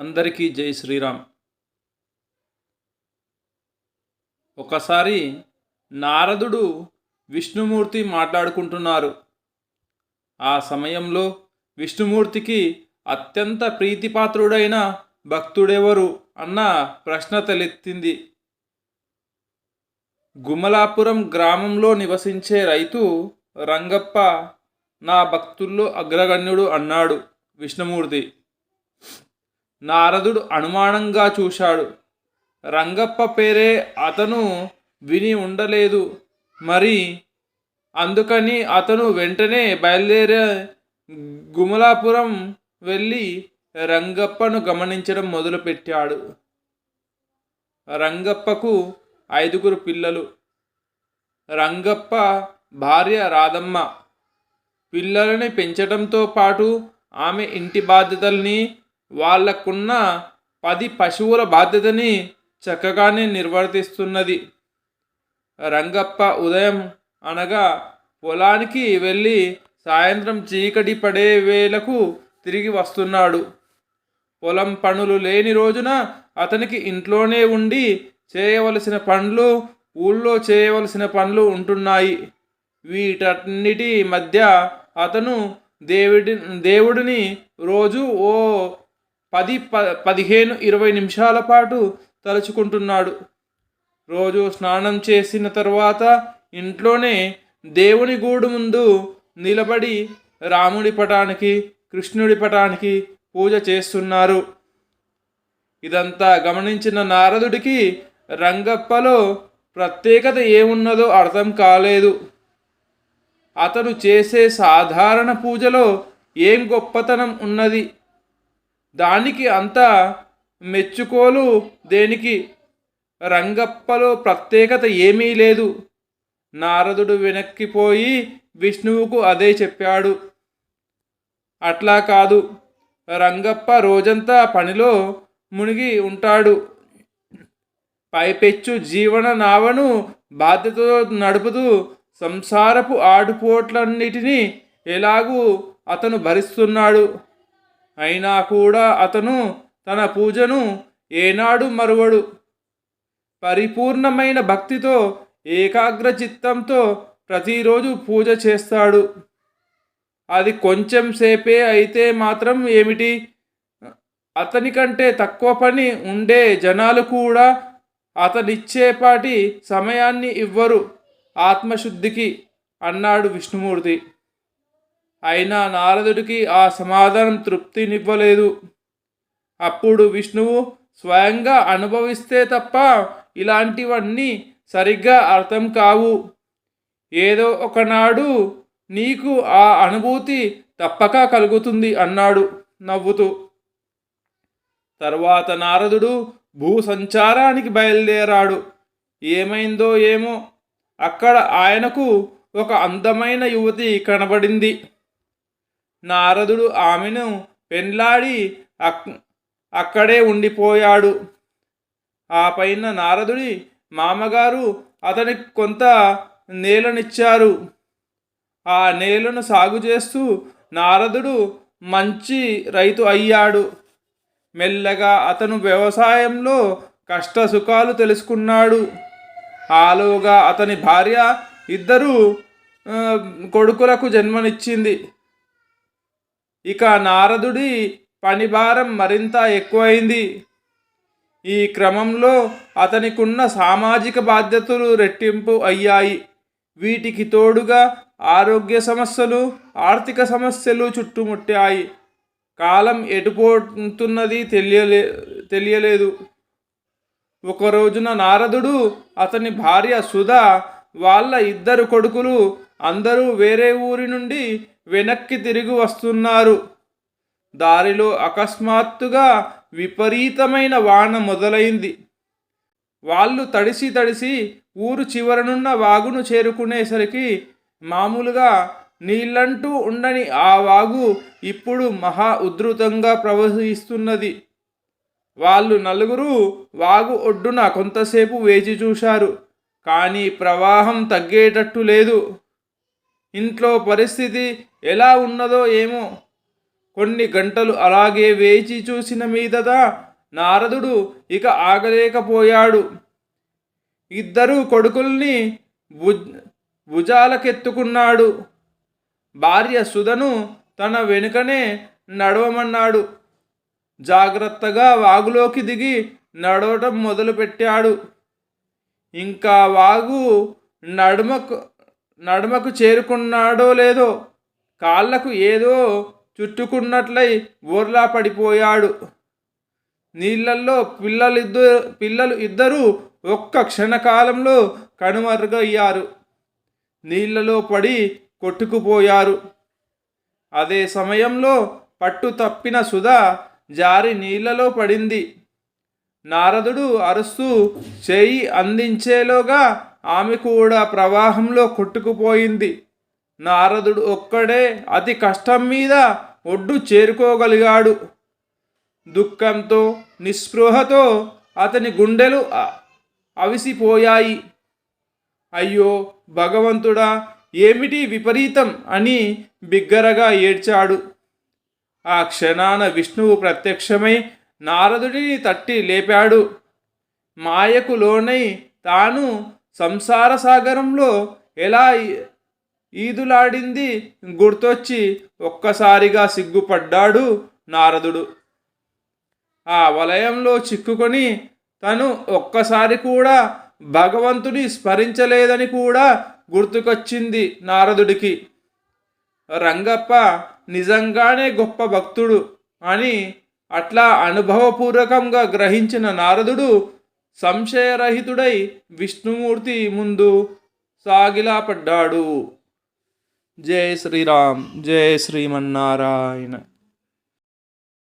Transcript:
అందరికీ జై శ్రీరామ్. ఒకసారి నారదుడు విష్ణుమూర్తి మాట్లాడుకుంటున్నారు. ఆ సమయంలో విష్ణుమూర్తికి అత్యంత ప్రీతిపాత్రుడైన భక్తుడెవరు అన్న ప్రశ్న తలెత్తింది. గుమలాపురం గ్రామంలో నివసించే రైతు రంగప్ప నా భక్తుల్లో అగ్రగణ్యుడు అన్నాడు విష్ణుమూర్తి. నారదుడు అనుమానంగా చూశాడు. రంగప్ప పేరే అతను విని ఉండలేదు. మరి అందుకని అతను వెంటనే బయలుదేరే గుమలాపురం వెళ్ళి రంగప్పను గమనించడం మొదలుపెట్టాడు. రంగప్పకు ఐదుగురు పిల్లలు. రంగప్ప భార్య రాధమ్మ. పిల్లలని పెంచడంతో పాటు ఆమె ఇంటి బాధ్యతల్ని వాళ్ళకున్న పది పశువుల బాధ్యతని చక్కగానే నిర్వర్తిస్తున్నది. రంగప్ప ఉదయం అనగా పొలానికి వెళ్ళి సాయంత్రం చీకటి పడే వేళకు తిరిగి వస్తున్నాడు. పొలం పనులు లేని రోజున అతనికి ఇంట్లోనే ఉండి చేయవలసిన పనులు ఊళ్ళో చేయవలసిన పనులు ఉంటున్నాయి. వీటన్నిటి మధ్య అతను దేవుడి దేవుడిని రోజు ఓ పది ప పదిహేను ఇరవై నిమిషాల పాటు తలుచుకుంటున్నాడు. రోజు స్నానం చేసిన తర్వాత ఇంట్లోనే దేవుని గూడు ముందు నిలబడి రాముడి పటానికి కృష్ణుడి పటానికి పూజ చేస్తున్నారు. ఇదంతా గమనించిన నారదుడికి రంగప్పలో ప్రత్యేకత ఏమున్నదో అర్థం కాలేదు. అతను చేసే సాధారణ పూజలో ఏం గొప్పతనం ఉన్నది? దానికి అంత మెచ్చుకోలు దేనికి? రంగప్పలో ప్రత్యేకత ఏమీ లేదు. నారదుడు వెనక్కిపోయి విష్ణువుకు అదే చెప్పాడు. అట్లా కాదు. రంగప్ప రోజంతా పనిలో మునిగి ఉంటాడు. పైపెచ్చు జీవన నావను బాధ్యతతో నడుపుతూ సంసారపు ఆడుపోట్లన్నిటినీ ఎలాగూ అతను భరిస్తున్నాడు. అయినా కూడా అతను తన పూజను ఏనాడు మరువడు. పరిపూర్ణమైన భక్తితో ఏకాగ్ర చిత్తంతో ప్రతిరోజు పూజ చేస్తాడు. అది కొంచెం సేపే అయితే మాత్రం ఏమిటి? అతని కంటే తక్కువ పని ఉండే జనాలు కూడా అతనిచ్చేపాటి సమయాన్ని ఇవ్వరు. ఆత్మశుద్ధికి అన్నాడు విష్ణుమూర్తి. అయినా నారదుడికి ఆ సమాధానం తృప్తినివ్వలేదు. అప్పుడు విష్ణువు స్వయంగా అనుభవిస్తే తప్ప ఇలాంటివన్నీ సరిగ్గా అర్థం కావు. ఏదో ఒకనాడు నీకు ఆ అనుభూతి తప్పక కలుగుతుంది అన్నాడు నవ్వుతూ. తర్వాత నారదుడు భూ సంచారానికి బయలుదేరాడు. ఏమైందో ఏమో అక్కడ ఆయనకు ఒక అందమైన యువతి కనబడింది. నారదుడు ఆమెను పెండ్లాడి అక్ అక్కడే ఉండిపోయాడు. ఆ పైన నారదుడి మామగారు అతనికి కొంత నేలనిచ్చారు. ఆ నేలను సాగు చేస్తూ నారదుడు మంచి రైతు అయ్యాడు. మెల్లగా అతను వ్యవసాయంలో కష్ట సుఖాలు తెలుసుకున్నాడు. ఆలోగా అతని భార్య ఇద్దరు కొడుకులకు జన్మనిచ్చింది. ఇక నారదుడి పని భారం మరింత ఎక్కువైంది. ఈ క్రమంలో అతనికున్న సామాజిక బాధ్యతలు రెట్టింపు అయ్యాయి. వీటికి తోడుగా ఆరోగ్య సమస్యలు ఆర్థిక సమస్యలు చుట్టుముట్టాయి. కాలం ఎటుపోతున్నది తెలియలే తెలియలేదు. ఒక రోజున నారదుడు అతని భార్య సుధా వాళ్ళ ఇద్దరు కొడుకులు అందరూ వేరే ఊరి నుండి వెనక్కి తిరిగి వస్తున్నారు. దారిలో అకస్మాత్తుగా విపరీతమైన వాన మొదలైంది. వాళ్ళు తడిసి తడిసి ఊరు చివరనున్న వాగును చేరుకునేసరికి మామూలుగా నీళ్ళంటూ ఉండని ఆ వాగు ఇప్పుడు మహా ఉధృతంగా ప్రవహిస్తున్నది. వాళ్ళు నలుగురు వాగు ఒడ్డున కొంతసేపు వేచి చూశారు. కానీ ప్రవాహం తగ్గేటట్టు లేదు. ఇంట్లో పరిస్థితి ఎలా ఉన్నదో ఏమో. కొన్ని గంటలు అలాగే వేచి చూసిన మీదట నారదుడు ఇక ఆగలేకపోయాడు. ఇద్దరు కొడుకుల్ని భుజ్ భుజాలకెత్తుకున్నాడు. భార్య సుధను తన వెనుకనే నడవమన్నాడు. జాగ్రత్తగా వాగులోకి దిగి నడవటం మొదలుపెట్టాడు. ఇంకా వాగు నడుమకు నడుమకు చేరుకున్నాడో లేదో కాళ్ళకు ఏదో చుట్టుకున్నట్లయి బోర్లా పడిపోయాడు. నీళ్ళల్లో పిల్లలిద్దరు పిల్లలు ఇద్దరూ ఒక్క క్షణకాలంలో కనుమరుగయ్యారు. నీళ్ళలో పడి కొట్టుకుపోయారు. అదే సమయంలో పట్టు తప్పిన సుధ జారి నీళ్ళలో పడింది. నారదుడు అరుస్తూ చేయి అందించేలోగా ఆమె కూడా ప్రవాహంలో కొట్టుకుపోయింది. నారదుడు ఒక్కడే అతి కష్టం మీద ఒడ్డు చేరుకోగలిగాడు. దుఃఖంతో నిస్పృహతో అతని గుండెలు అవిసిపోయాయి. అయ్యో భగవంతుడా ఏమిటి విపరీతం అని బిగ్గరగా ఏడ్చాడు. ఆ క్షణాన విష్ణువు ప్రత్యక్షమై నారదుడిని తట్టి లేపాడు. మాయకు లోనై తాను సంసార సాగరంలో ఎలా ఈ- ఈదులాడింది గుర్తొచ్చి ఒక్కసారిగా సిగ్గుపడ్డాడు నారదుడు. ఆ వలయంలో చిక్కుకొని తను ఒక్కసారి కూడా భగవంతుని స్మరించలేదని కూడా గుర్తుకొచ్చింది నారదుడికి. రంగప్ప నిజంగానే గొప్ప భక్తుడు అని అట్లా అనుభవపూర్వకంగా గ్రహించిన నారదుడు సంశయరహితుడై విష్ణుమూర్తి ముందు సాగిలా పడ్డాడు జై శ్రీరామ్ జై శ్రీమన్నారాయణ.